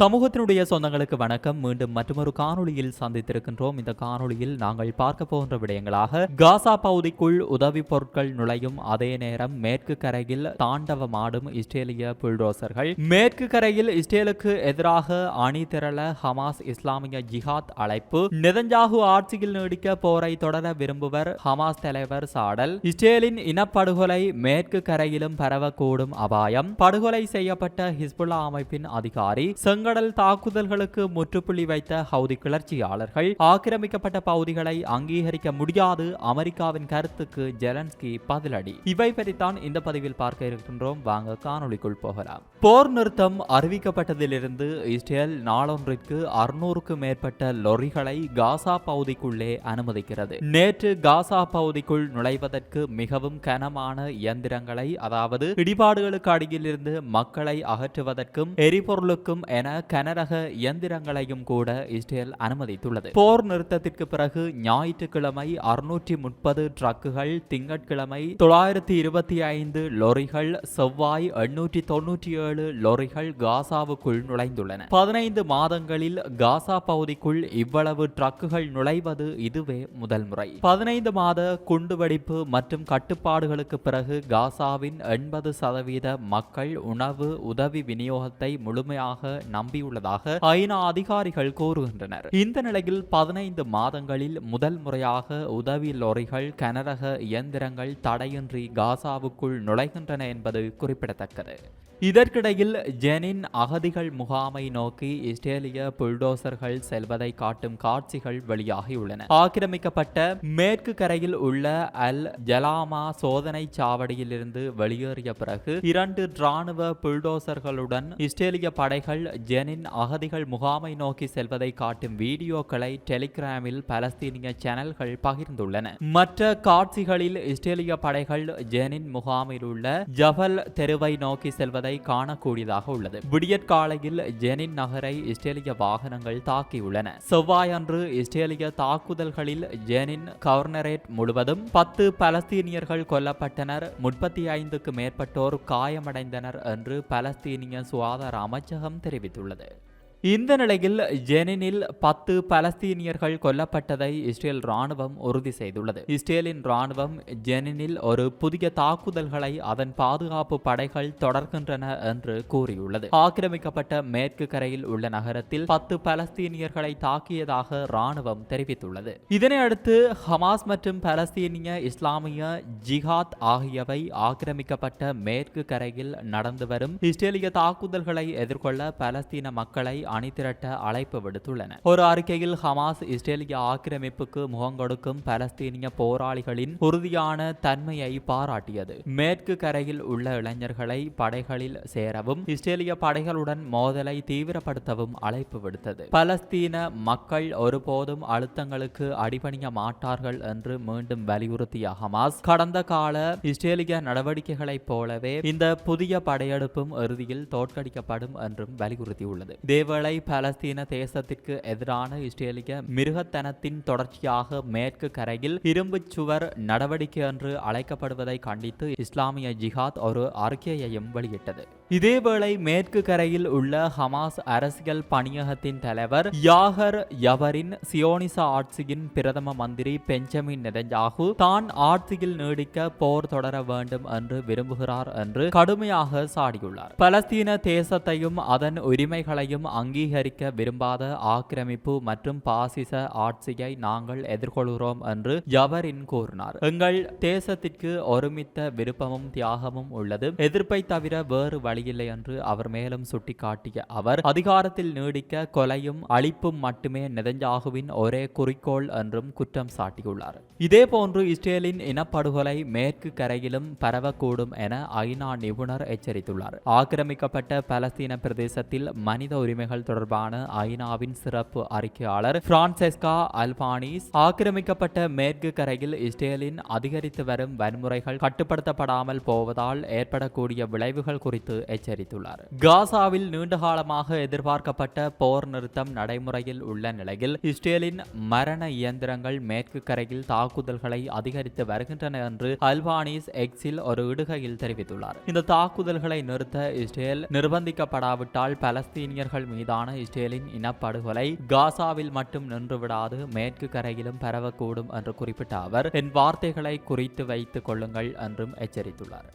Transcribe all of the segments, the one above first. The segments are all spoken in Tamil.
சமூகத்தினுடைய சொந்தங்களுக்கு வணக்கம். மீண்டும் மற்றொரு காணொளியில் சந்தித்திருக்கின்றோம். இந்த காணொளியில் நாங்கள் பார்க்க போகின்ற விடயங்களாக காசா பகுதிக்குள் உதவி பொருட்கள் நுழையும் அதே நேரம் மேற்கு கரையில் தாண்டவமாடும் இஸ்ரேலிய புல்டோசர்கள் மேற்கு கரையில் இஸ்ரேலுக்கு எதிராக அணி திரள ஹமாஸ் இஸ்லாமிய ஜிஹாத் அழைப்பு நெதஞ்சாகு ஆட்சியில் நீடிக்க போரை தொடர விரும்புவர் ஹமாஸ் தலைவர் சாடல். இஸ்ரேலின் இனப்படுகொலை மேற்கு கரையிலும் பரவக்கூடும் அபாயம். படுகொலை செய்யப்பட்ட ஹிஸ்புல்லா அமைப்பின் அதிகாரி செங்கடல் தாக்குதல்களுக்கு முற்றுப்புள்ளி வைத்த ஹவுதி கிளர்ச்சியாளர்கள் ஆக்கிரமிக்கப்பட்ட பகுதிகளை அங்கீகரிக்க முடியாது அமெரிக்காவின் கருத்துக்கு ஜெலன்ஸ்கி பதிலடி. இவை பற்றித்தான் இந்த பதிவில் பார்க்க இருக்கின்றோம். வாங்க காணொலிக்குள் போகலாம். போர் நிறுத்தம் அறிவிக்கப்பட்டதிலிருந்து இஸ்ரேல் நாளொன்றிற்கு அறுநூறுக்கும் மேற்பட்ட லொரிகளை காசா பகுதிக்குள்ளே அனுமதிக்கிறது. நேற்று காசா பகுதிக்குள் நுழைவதற்கு மிகவும் கனமான இயந்திரங்களை அதாவது இடிபாடுகளுக்கு அடியில் இருந்து மக்களை அகற்றுவதற்கும் எரிபொருளுக்கும் என கனரக இயந்திரங்களையும் கூட இஸ்ரேல் அனுமதித்துள்ளது. போர் நிறுத்தத்திற்கு பிறகு ஞாயிற்றுக்கிழமை அறுநூற்றி முப்பது ட்ரக்குகள் திங்கட்கிழமை தொள்ளாயிரத்தி இருபத்தி ஐந்து லொரிகள் செவ்வாய் எண்ணூற்றி தொன்னூற்றி ஏழு லொரிகள் காசாவுக்குள் நுழைந்துள்ளன. பதினைந்து மாதங்களில் காசா பகுதிக்குள் இவ்வளவு ட்ரக்குகள் நுழைவது இதுவே முதல் முறை. பதினைந்து மாத குண்டுவெடிப்பு மற்றும் கட்டுப்பாடுகளுக்கு பிறகு காசாவின் எண்பது சதவீத மக்கள் உணவு உதவி விநியோகத்தை முழுமையாக நம்பியுள்ளதாக ஐநா அதிகாரிகள் கூறுகின்றனர். இந்த நிலையில் பதினைந்து மாதங்களில் முதல் முறையாக உதவி லொரிகள் கனரக இயந்திரங்கள் தடையின்றி காசாவுக்குள் நுழைகின்றன என்பது குறிப்பிடத்தக்கது. இதற்கிடையில் ஜெனின் அகதிகள் முகாமை நோக்கி இஸ்ரேலிய புல்டோசர்கள் செல்வதை காட்டும் காட்சிகள் வெளியாகியுள்ளன. ஆக்கிரமிக்கப்பட்ட மேற்கு கரையில் உள்ள அல் ஜலாமா சோதனை சாவடியிலிருந்து வெளியேறிய பிறகு இரண்டு ராணுவ புல்டோசர்களுடன் இஸ்ரேலிய படைகள் ஜெனின் அகதிகள் முகாமை நோக்கி செல்வதை காட்டும் வீடியோக்களை டெலிகிராமில் பலஸ்தீனிய சேனல்கள் பகிர்ந்துள்ளன. மற்ற காட்சிகளில் இஸ்ரேலிய படைகள் ஜெனின் முகாமில் உள்ள ஜபல் தெருவை நோக்கி செல்வதை காணக்கூடியதாக உள்ளது. விடியற்காலையில் ஜெனின் நகரை இஸ்ரேலிய வாகனங்கள் தாக்கியுள்ளன. செவ்வாயன்று இஸ்ரேலிய தாக்குதல்களில் ஜெனின் கவர்னரேட் முழுவதும் பத்து பலஸ்தீனியர்கள் கொல்லப்பட்டனர். முப்பத்தி ஐந்துக்கு மேற்பட்டோர் காயமடைந்தனர் என்று பலஸ்தீனிய சுகாதார அமைச்சகம் தெரிவித்துள்ளது. இந்த நிலையில் ஜெனினில் பத்து பலஸ்தீனியர்கள் கொல்லப்பட்டதை இஸ்ரேல் ராணுவம் உறுதி செய்துள்ளது. இஸ்ரேலின் ராணுவம் ஜெனினில் ஒரு புதிய தாக்குதல்களை அதன் பாதுகாப்பு படைகள் தொடர்கின்றன என்று கூறியுள்ளது. ஆக்கிரமிக்கப்பட்ட மேற்கு கரையில் உள்ள நகரத்தில் பத்து பலஸ்தீனியர்களை தாக்கியதாக ராணுவம் தெரிவித்துள்ளது. இதனை அடுத்து ஹமாஸ் மற்றும் பலஸ்தீனிய இஸ்லாமிய ஜிஹாத் ஆகியவை ஆக்கிரமிக்கப்பட்ட மேற்கு கரையில் நடந்து வரும் இஸ்ரேலிய தாக்குதல்களை எதிர்கொள்ள பலஸ்தீன மக்களை அணிதிரட்ட அழைப்பு விடுத்துள்ளன. ஒரு அறிக்கையில் ஹமாஸ் இஸ்ரேலிய ஆக்கிரமிப்புக்கு முகங்கொடுக்கும் பலஸ்தீனிய போராளிகளின் உறுதியான தன்மையை பாராட்டியது. மேற்கு கரையில் உள்ள இளைஞர்களை படைகளில் சேரவும் இஸ்ரேலிய படைகளுடன் மோதலை தீவிரப்படுத்தவும் அழைப்பு விடுத்தது. பலஸ்தீன மக்கள் ஒருபோதும் அழுத்தங்களுக்கு அடிபணிய மாட்டார்கள் என்று மீண்டும் வலியுறுத்திய ஹமாஸ் கடந்த கால இஸ்ரேலிய நடவடிக்கைகளைப் போலவே இந்த புதிய படையெடுப்பும் இறுதியில் தோற்கடிக்கப்படும் என்றும் வலியுறுத்தியுள்ளது. ஒருவேளை பலஸ்தீன தேசத்திற்கு எதிரான இஸ்ரேலிய மிருகத்தனத்தின் தொடர்ச்சியாக மேற்கு கரையில் இரும்புச் சுவர் நடவடிக்கை என்று அழைக்கப்படுவதை கண்டித்து இஸ்லாமிய ஜிஹாத் ஒரு அறிக்கையையும் வெளியிட்டது. இதேவேளை மேற்கு கரையில் உள்ள ஹமாஸ் அரசியல் பணியகத்தின் தலைவர் யாகர் யவரின் சியோனிச ஆட்சியின் பிரதம மந்திரி பெஞ்சமின் நெதஞ்சாகு தான் ஆட்சியில் நீடிக்க போர் தொடர வேண்டும் என்று விரும்புகிறார் என்று கடுமையாக சாடியுள்ளார். பலஸ்தீன தேசத்தையும் அதன் உரிமைகளையும் அங்கீகரிக்க விரும்பாத ஆக்கிரமிப்பு மற்றும் பாசிச ஆட்சியை நாங்கள் எதிர்கொள்கிறோம் என்று யவரின் கூறினார். எங்கள் தேசத்திற்கு ஒருமித்த விருப்பமும் தியாகமும் உள்ளது. எதிர்ப்பை தவிர வேறு வழி வழியில்லை என்று அவர் மேலும் சுட்டிக்காட்டிய அவர் அதிகாரத்தில் நீடிக்க கொலையும் அழிப்பும் மட்டுமே நெதஞ்சாகுவின் ஒரே குறிக்கோள் என்றும் குற்றம் சாட்டியுள்ளார். இதேபோன்று இஸ்ரேலின் இனப்படுகொலை மேற்கு கரையிலும் பரவக்கூடும் என ஐநா நிபுணர் எச்சரித்துள்ளார். ஆக்கிரமிக்கப்பட்ட பலஸ்தீன பிரதேசத்தில் மனித உரிமைகள் தொடர்பான ஐநாவின் சிறப்பு அறிக்கையாளர் பிரான்செஸ்கா அல்பானிஸ் ஆக்கிரமிக்கப்பட்ட மேற்கு கரையில் இஸ்ரேலின் அதிகரித்து வரும் வன்முறைகள் கட்டுப்படுத்தப்படாமல் போவதால் ஏற்படக்கூடிய விளைவுகள் குறித்து எச்சரித்துள்ளார். காசாவில் நீண்டகாலமாக எதிர்பார்க்கப்பட்ட போர் நிறுத்தம் நடைமுறையில் உள்ள நிலையில் இஸ்ரேலின் மரண இயந்திரங்கள் மேற்கு கரையில் தாக்குதல்களை அதிகரித்து வருகின்றன என்று அல்பானிஸ் எக்ஸில் ஒரு இடுகையில் தெரிவித்துள்ளார். இந்த தாக்குதல்களை நிறுத்த இஸ்ரேல் நிர்பந்திக்கப்படாவிட்டால் பலஸ்தீனியர்கள் மீதான இஸ்ரேலின் இனப்படுகொலை காசாவில் மட்டும் நின்றுவிடாது மேற்கு கரையிலும் பரவக்கூடும் என்று குறிப்பிட்ட அவர் என் வார்த்தைகளை குறித்து வைத்துக் கொள்ளுங்கள் என்றும் எச்சரித்துள்ளார்.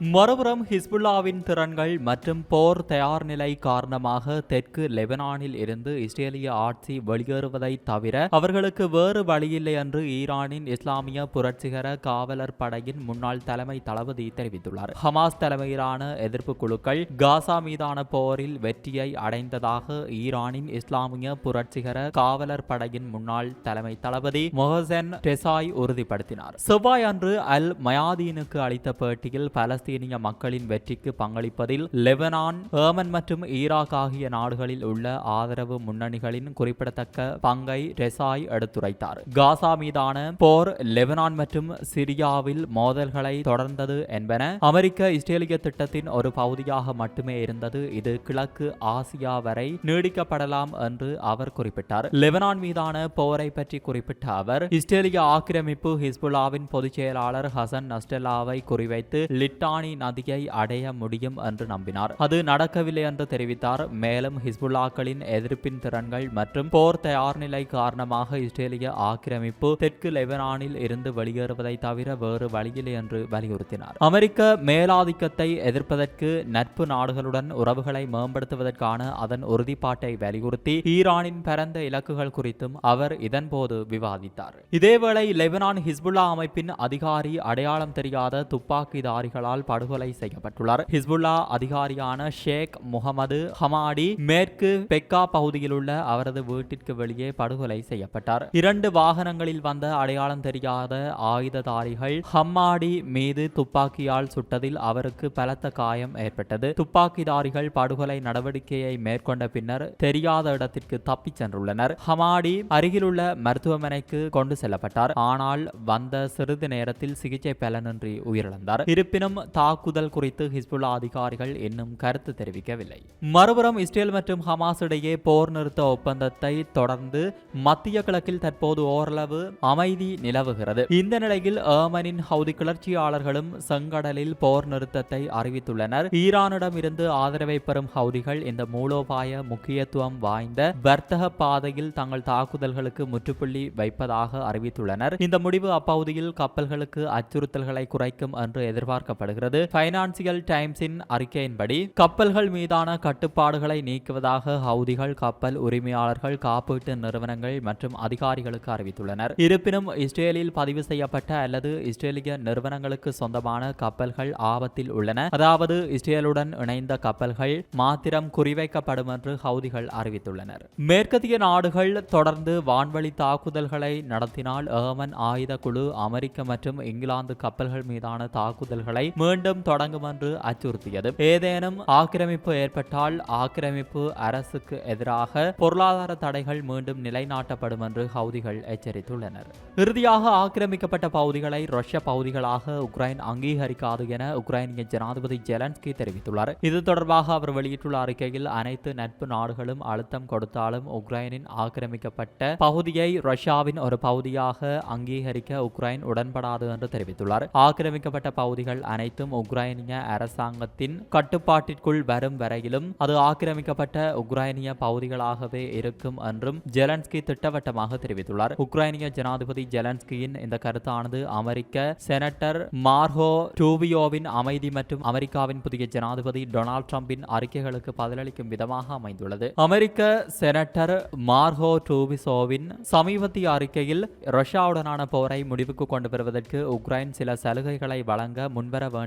மறுபுறம் ஹிஸ்புல்லாவின் திறன்கள் மற்றும் போர் தயார் நிலை காரணமாக தெற்கு லெபனானில் இருந்து இஸ்ரேலிய ஆட்சி வெளியேறுவதை தவிர அவர்களுக்கு வேறு வழியில்லை என்று ஈரானின் இஸ்லாமிய புரட்சிகர காவலர் படையின் முன்னாள் தலைமை தளபதி தெரிவித்துள்ளார். ஹமாஸ் தலைமையிலான எதிர்ப்பு குழுக்கள் காசா மீதான போரில் வெற்றியை அடைந்ததாக ஈரானின் இஸ்லாமிய புரட்சிகர காவலர் படையின் முன்னாள் தலைமை தளபதி மொஹசன் டெசாய் உறுதிப்படுத்தினார். செவ்வாய் அன்று அல் மயாதீனுக்கு அளித்த பேட்டியில் பலஸ்தீன் பாலஸ்தீனிய மக்களின் வெற்றிக்கு பங்களிப்பதில் லெபனான் ஏமன் மற்றும் ஈராக் ஆகிய நாடுகளில் உள்ள ஆதரவு முன்னணிகளின் குறிப்பிடத்தக்க பங்கை ரெசாய் எடுத்துரைத்தார். காசா மீதான போர் லெபனான் மற்றும் சிரியாவில் மோதல்களை தொடர்ந்தது என்பன அமெரிக்க இஸ்ரேலிய திட்டத்தின் ஒரு பகுதியாக மட்டுமே இருந்தது. இது கிழக்கு ஆசியா வரை நீடிக்கப்படலாம் என்று அவர் குறிப்பிட்டார். லெபனான் மீதான போரை பற்றி குறிப்பிட்ட அவர் இஸ்ரேலிய ஆக்கிரமிப்பு ஹிஸ்புல்லாவின் பொதுச் செயலாளர் ஹசன் நஸ்டெல்லாவை குறிவைத்து லிட்டான் லிட்டானி நதியை அடைய முடியும் என்று நம்பினார். அது நடக்கவில்லை என்று தெரிவித்தார். மேலும் ஹிஸ்புல்லாக்களின் எதிர்ப்பின் திறன்கள் மற்றும் போர் தயார் நிலை காரணமாக இஸ்ரேலிய ஆக்கிரமிப்பு தெற்கு லெபனானில் இருந்து வெளியேறுவதை தவிர வேறு வழியில்லை என்று வலியுறுத்தினார். அமெரிக்க மேலாதிக்கத்தை எதிர்ப்பதற்கு நட்பு நாடுகளுடன் உறவுகளை மேம்படுத்துவதற்கான அதன் உறுதிப்பாட்டை வலியுறுத்தி ஈரானின் பரந்த இலக்குகள் குறித்தும் அவர் இதன்போது விவாதித்தார். இதேவேளை லெபனான் ஹிஸ்புல்லா அமைப்பின் அதிகாரி அடையாளம் தெரியாத துப்பாக்கிதாரிகளால் படுகொலை செய்யப்பட்டுள்ளார். ஹிஸ்புல்லா அதிகாரியான ஷேக் முகமது ஹமாடி மேற்கு பெக்கா பகுதியில் உள்ள அவரது வீட்டிற்கு வெளியே படுகொலை செய்யப்பட்டார். இரண்டு வாகனங்களில் வந்த அடையாளம் தெரியாத ஆயுததாரிகள் ஹம்மாடி மீது துப்பாக்கியால் சுட்டதில் அவருக்கு பலத்த காயம் ஏற்பட்டது. துப்பாக்கிதாரிகள் படுகொலை நடவடிக்கையை மேற்கொண்ட பின்னர் தெரியாத இடத்திற்கு தப்பிச் சென்றுள்ளனர். ஹமாடி அருகிலுள்ள மருத்துவமனைக்கு கொண்டு செல்லப்பட்டார். ஆனால் வந்த சிறிது நேரத்தில் சிகிச்சை பலனின்றி உயிரிழந்தார். இருப்பினும் தாக்குதல் குறித்து ஹிஸ்புல்லா அதிகாரிகள் இன்னும் கருத்து தெரிவிக்கவில்லை. மறுபுறம் இஸ்ரேல் மற்றும் ஹமாஸ் இடையே போர் நிறுத்த ஒப்பந்தத்தை தொடர்ந்து மத்திய கிழக்கில் தற்போது ஓரளவு அமைதி நிலவுகிறது. இந்த நிலையில் ஏமனின் ஹவுதி கிளர்ச்சியாளர்களும் செங்கடலில் போர் நிறுத்தத்தை அறிவித்துள்ளனர். ஈரானிடம் இருந்து ஆதரவை பெறும் ஹவுதிகள் இந்த மூலோபாய முக்கியத்துவம் வாய்ந்த வர்த்தக பாதையில் தங்கள் தாக்குதல்களுக்கு முற்றுப்புள்ளி வைப்பதாக அறிவித்துள்ளனர். இந்த முடிவு அப்பகுதியில் கப்பல்களுக்கு அச்சுறுத்தல்களை குறைக்கும் என்று எதிர்பார்க்கப்படுகிறது. வருகிறது பைனான்சியல் டைம்ஸின் அறிக்கையின்படி கப்பல்கள் மீதான கட்டுப்பாடுகளை நீக்குவதாக ஹவுதிகள் கப்பல் உரிமையாளர்கள் காப்பீட்டு நிறுவனங்கள் மற்றும் அதிகாரிகளுக்கு அறிவித்துள்ளனர். இருப்பினும் இஸ்ரேலில் பதிவு செய்யப்பட்ட அல்லது இஸ்ரேலிய நிறுவனங்களுக்கு சொந்தமான கப்பல்கள் ஆபத்தில் உள்ளன. அதாவது இஸ்ரேலுடன் இணைந்த கப்பல்கள் மாத்திரம் குறிவைக்கப்படும் என்று ஹவுதிகள் அறிவித்துள்ளனர். மேற்கத்திய நாடுகள் தொடர்ந்து வான்வழி தாக்குதல்களை நடத்தினால் ஏமன் ஆயுத குழு அமெரிக்க மற்றும் இங்கிலாந்து கப்பல்கள் மீதான தாக்குதல்களை மீண்டும் மீண்டும் தொடங்கும் என்று அச்சுறுத்தியது. ஏதேனும் ஆக்கிரமிப்பு ஏற்பட்டால் ஆக்கிரமிப்பு அரசுக்கு எதிராக பொருளாதார தடைகள் மீண்டும் நிலைநாட்டப்படும் என்று ஹவுதிகள் எச்சரித்துள்ளனர். இறுதியாக ஆக்கிரமிக்கப்பட்ட பகுதிகளை ரஷ்ய பகுதிகளாக உக்ரைன் அங்கீகரிக்காது என உக்ரைனிய ஜனாதிபதி ஜெலன்ஸ்கி தெரிவித்துள்ளார். இது தொடர்பாக அவர் வெளியிட்டுள்ள அறிக்கையில் அனைத்து நட்பு நாடுகளும் அழுத்தம் கொடுத்தாலும் உக்ரைனின் ஆக்கிரமிக்கப்பட்ட பகுதியை ரஷ்யாவின் ஒரு பகுதியாக அங்கீகரிக்க உக்ரைன் உடன்படாது என்று தெரிவித்துள்ளார். ஆக்கிரமிக்கப்பட்ட பகுதிகள் அனைத்து அனைத்தும் உக்ரைனிய அரசாங்கத்தின் கட்டுப்பாட்டிற்குள் வரும் வரையிலும் அது ஆக்கிரமிக்கப்பட்ட உக்ரைனிய பகுதிகளாகவே இருக்கும் என்றும் ஜெலன்ஸ்கி திட்டவட்டமாக தெரிவித்துள்ளார். உக்ரைனிய ஜனாதிபதி ஜெலன்ஸ்கியின் இந்த கருத்தானது அமெரிக்க செனட்டர் மார்ஹோ டூவியோவின் அமைதி மற்றும் அமெரிக்காவின் புதிய ஜனாதிபதி டொனால்ட் ட்ரம்பின் அறிக்கைகளுக்கு பதிலளிக்கும் விதமாக அமைந்துள்ளது. அமெரிக்க செனட்டர் மார்ஹோ டூபிசோவின் சமீபத்திய அறிக்கையில் ரஷ்யாவுடனான போரை முடிவுக்கு கொண்டு வருவதற்கு உக்ரைன் சில சலுகைகளை வழங்க முன்வர வேண்டும்